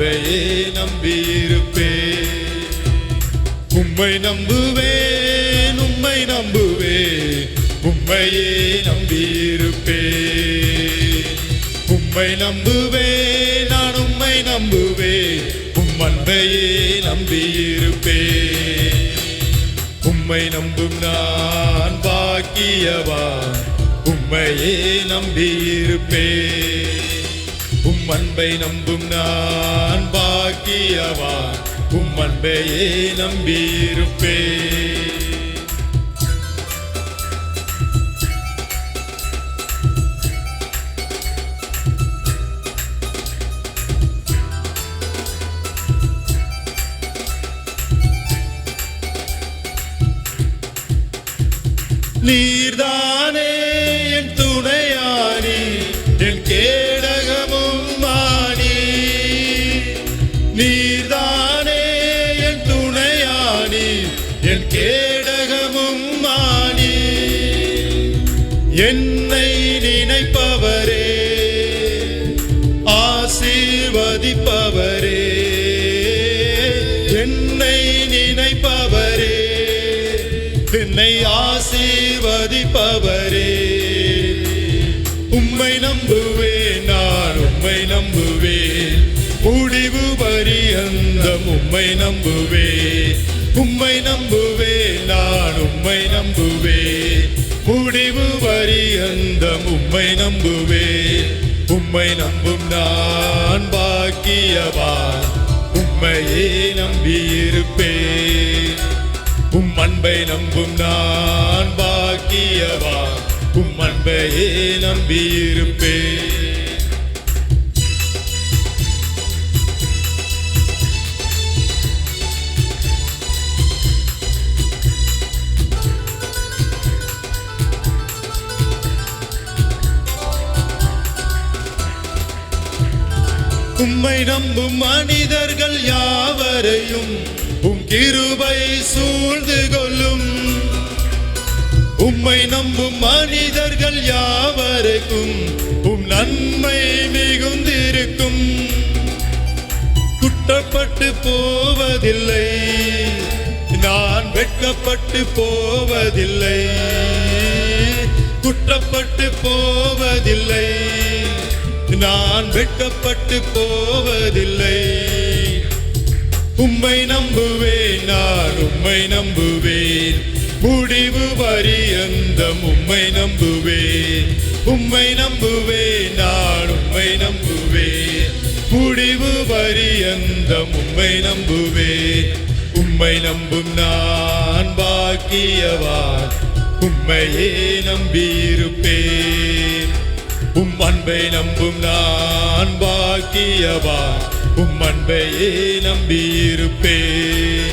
கிருபையே அன்பையே நம்பியிருப்பேன் உம்மை நம்புவேன் உம்மை நம்புவேன். உம்மையே நம்பியிருப்பேன் உம்மை நம்புவேன் நான் உம்மை நம்புவேன். உம் அன்பையே நம்பியிருப்பேன் உம்மை நம்பும் நான் பாக்கியவா உம்மையே நம்பியிருப்பேன் உம் அன்பை நம்பும் நான் பாக்கியவான். உம் அன்பையே நம்பியிருப்பே. நீர்தானே என் துணையானி என் கே என்னை நினைப்பவரே ஆசீர்வதிப்பவரே. என்னை நினைப்பவரே என்னை ஆசீர்வதிப்பவரே. உம்மை நம்புவேன் நான் உம்மை நம்புவேன். முடிவு பரியந்தம் உம்மை நம்புவேன். உம்மை நம்புவேன். உம்மை நம்புவேன். உம்மை நம்பும் நான் பாக்கியவான். உம்மையே நம்பியிருப்பேன். உம் அன்பை நம்பும் நான் பாக்கியவா உம் அன்பையே நம்பியிருப்பேன். உம்மை நம்பும் மனிதர்கள் யாவரையும் உம் கிருபை சூழ்ந்து கொள்ளும். உம்மை நம்பும் மனிதர்கள் யாவருக்கும் உம் நன்மை மிகுந்திருக்கும். குட்டப்பட்டு போவதில்லை நான் வெட்கப்பட்டு போவதில்லை. குற்றப்பட்டு போவதில்லை. நான் வெட்கப்பட்டு போவதில்லை. உம்மை நம்புவேன் நான் உம்மை நம்புவேன். முடிவு பரியந்தம் உம்மை நம்புவேன். உம்மை நம்புவேன் நான் உம்மை நம்புவேன். முடிவு பரியந்தம் உம்மை நம்புவேன். உம்மை நம்பும் நான் பாக்கியவான். உம்மையே நம்பியிருப்பேன். அன்பை நம்பும் நான் பாக்கியவான் உம் அன்பையே நம்பியிருப்பேன்.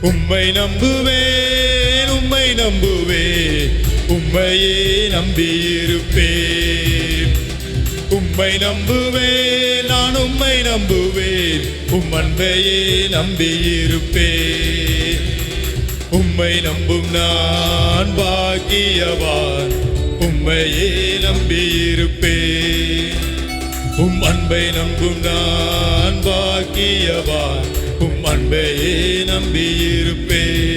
உம்மை நம்புவேன் உம்மை நம்புவேன். உம்மையே நம்பியிருப்பேன். உம்மை நம்புவேன் நான் உம்மை நம்புவேன். உம் அன்பையே நம்பியிருப்பேன். உம்மை நம்பும் நான் பாக்கியவான். உம்மையே நம்பியிருப்பே. உம் அன்பை நம்பும் நான் பாக்கியவான். உம் அன்பையே நம்பியிருப்பேன்